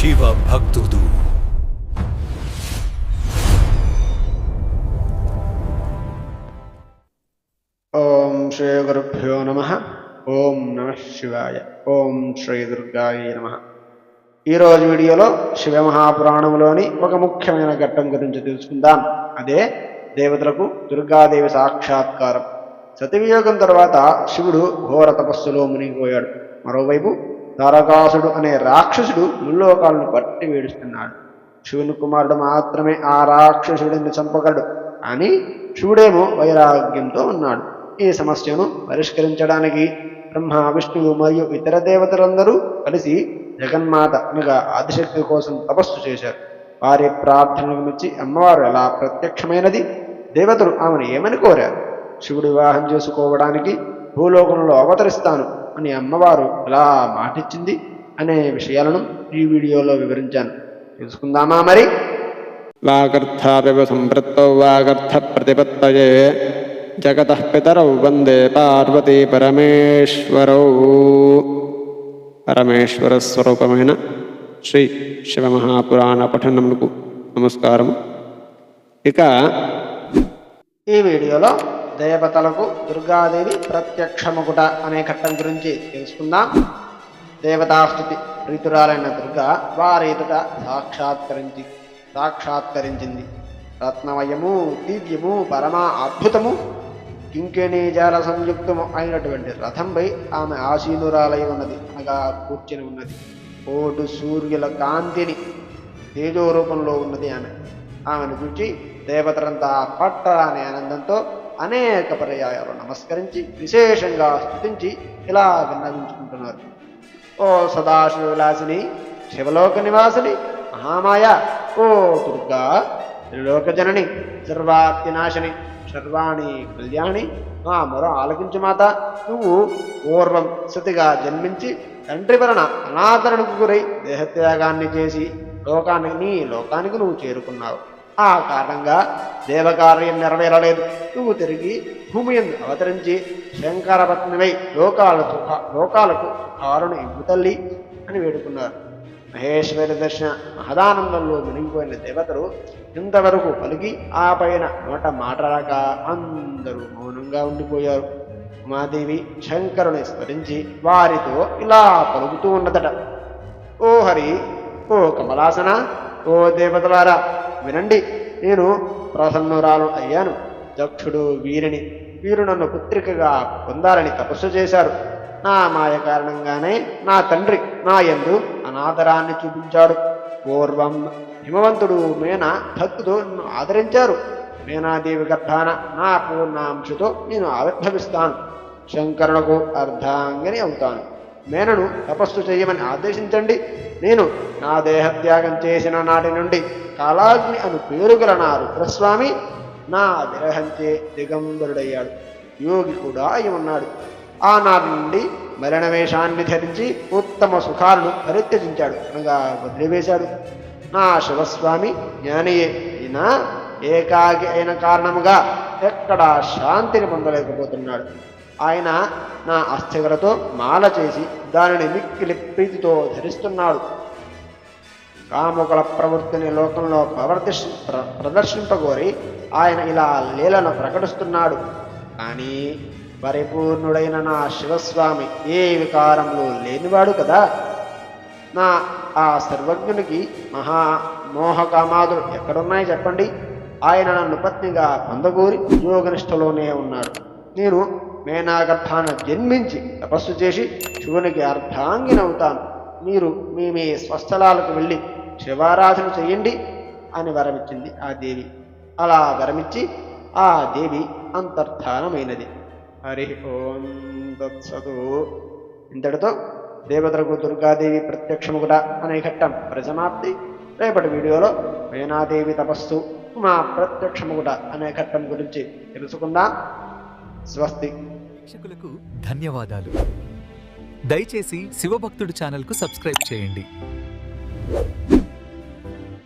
శివ భక్తుడు ఓం శ్రీ గురుభ్యో నమ ఓం నమ శివాయ ఓం శ్రీ దుర్గాయ నమ ఈరోజు వీడియోలో శివ మహాపురాణంలోని ఒక ముఖ్యమైన ఘట్టం గురించి తెలుసుకుందాం. అదే దేవతలకు దుర్గాదేవి సాక్షాత్కారం. సతివియోగం తర్వాత శివుడు ఘోర తపస్సులో మునిగిపోయాడు. మరోవైపు తారకాసుడు అనే రాక్షసుడు ముల్లోకాలను పట్టి వేడుస్తున్నాడు శివుని కుమారుడు మాత్రమే ఆ రాక్షసుడిని చంపగలడు. అని శివుడేమో వైరాగ్యంతో ఉన్నాడు. ఈ సమస్యను పరిష్కరించడానికి బ్రహ్మ విష్ణువు మరియు ఇతర దేవతలందరూ కలిసి జగన్మాత అనగా ఆదిశక్తి కోసం తపస్సు చేశారు. వారి ప్రార్థనలకు మెచ్చి అమ్మవారు ఎలా ప్రత్యక్షమైనది? దేవతలు ఆమెను ఏమని కోరారు? శివుడు వివాహం చేసుకోవడానికి భూలోకంలో అవతరిస్తాను. అని అమ్మవారు ఎలా మాటిచ్చింది అనే విషయాలను ఈ వీడియోలో వివరించాను. తెలుసుకుందామా మరి? వాగర్థాపివ సంపృత్తౌ వాగర్థ ప్రతిపత్తయే జగత పితరౌ వందే పార్వతీ పరమేశ్వరౌ. పరమేశ్వర స్వరూపమైన శ్రీ శివమహాపురాణ పఠనములకు నమస్కారము. ఇక ఈ వీడియోలో దేవతలకు దుర్గాదేవి ప్రత్యక్షముకుట అనే ఘట్టం గురించి తెలుసుకుందాం. దేవతాస్థుతి ప్రీతురాలైన దుర్గా వారి సాక్షాత్కరించి సాక్షాత్కరించింది. రత్నమయము దివ్యము పరమ అద్భుతము కింకిణీ జాల సంయుక్తము అయినటువంటి రథంపై ఆమె ఆసీనురాలై ఉన్నది. అనగా కూర్చొని ఉన్నది. కోటు సూర్యుల కాంతిని తేజో రూపంలో ఉన్నది ఆమె. ఆమెను చూచి దేవతలంతా పట్టరాని ఆనందంతో అనేక పర్యాయాలు నమస్కరించి విశేషంగా స్థుతించి ఇలా విన్నవించుకుంటున్నారు. ఓ సదాశివ విలాసిని శివలోక నివాసిని మహామాయ ఓ దుర్గా త్రిలోకజనని సర్వాత్యనాశని సర్వాణి కళ్యాణి మా మొర ఆలకించు మాత నువ్వు పూర్వం సతిగా జన్మించి తండ్రి వలన అనాదరణకు గురై దేహత్యాగాన్ని చేసి లోకానికి నీ లోకానికి నువ్వు చేరుకున్నావు. ఆ కారణంగా దేవకార్యం నెరవేరలేదు. నువ్వు తిరిగి భూమి యందు అవతరించి శంకరపత్నివై లోకాలకు లోకాలకు సుఖాలను ఇవ్వు తల్లి అని వేడుకున్నారు. మహేశ్వరి దర్శన మహదానందంలో మునిగిపోయిన దేవతలు ఇంతవరకు పలికి ఆ పైన నోట మాటరాక అందరూ మౌనంగా ఉండిపోయారు. ఉమాదేవి శంకరుని స్మరించి వారితో ఇలా పలుకుతూ ఉన్నదట. ఓ హరి ఓ కమలాసన ఓ దేవతలారా వినండి. నేను ప్రసన్నురాలు అయ్యాను. దక్షుడు వీరిని వీరు నన్ను పుత్రికగా పొందాలని తపస్సు చేశారు. నా మాయ కారణంగానే నా తండ్రి నా యందు అనాదరాన్ని చూపించాడు. పూర్వం హిమవంతుడు మేనా భక్తుడు నన్ను ఆదరించారు. మేనాదేవి గర్భాన నా పూర్ణాంశతో నేను ఆవిర్భవిస్తాను. శంకరునకు అర్ధాంగని అవుతాను. మేనను తపస్సు చేయమని ఆదేశించండి. నేను నా దేహత్యాగం చేసిన నాటి నుండి కాలాగ్ని అను పేరు గల నా రుద్రస్వామి నా విరహంచే దిగంబరుడయ్యాడు. యోగి కూడా అయి ఉన్నాడు. ఆనాటి నుండి మరణ వేషాన్ని ధరించి ఉత్తమ సుఖాలను పరిత్యజించాడు. అనగా వదిలివేశాడు నా శివస్వామి జ్ఞానియే అయినా ఏకాకి అయిన కారణముగా ఎక్కడా శాంతిని పొందలేకపోతున్నాడు. ఆయన నా అస్థిగలతో మాల చేసి దానిని మిక్కిలి ప్రీతితో ధరిస్తున్నాడు. కాముకుల ప్రవృత్తిని లోకంలో ప్రవర్తిష్ ప్ర- ప్రదర్శింపగోరి ఆయన ఇలా లీలను ప్రకటిస్తున్నాడు. కానీ పరిపూర్ణుడైన నా శివస్వామి ఏ వికారంలో లేనివాడు కదా? నా ఆ సర్వజ్ఞునికి మహా మోహకామాదులు ఎక్కడున్నాయి చెప్పండి? ఆయన నన్ను పత్నిగా పొందగూరి యోగనిష్టలోనే ఉన్నాడు. నేను మేనాగర్థాన జన్మించి తపస్సు చేసి శివునికి అర్ధాంగినవుతాను మీరు మీ మీ స్వస్థలాలకు వెళ్ళి శివారాధన చేయండి అని వరమిచ్చింది ఆ దేవి. అలా వరమిచ్చి ఆ దేవి అంతర్ధానమైనది. హరి ఓం తత్సదు ఇంతటితో దేవతలకు దుర్గాదేవి ప్రత్యక్షముగుట అనే ఘట్టం పరిసమాప్తి రేపటి వీడియోలో మేనాదేవి తపస్సు మా ప్రత్యక్షముగుట అనే ఘట్టం గురించి తెలుసుకుందాం. స్వస్తి. ప్రేక్షకులకు ధన్యవాదాలు. దయచేసి శివభక్తుడు ఛానల్కు సబ్స్క్రైబ్ చేయండి.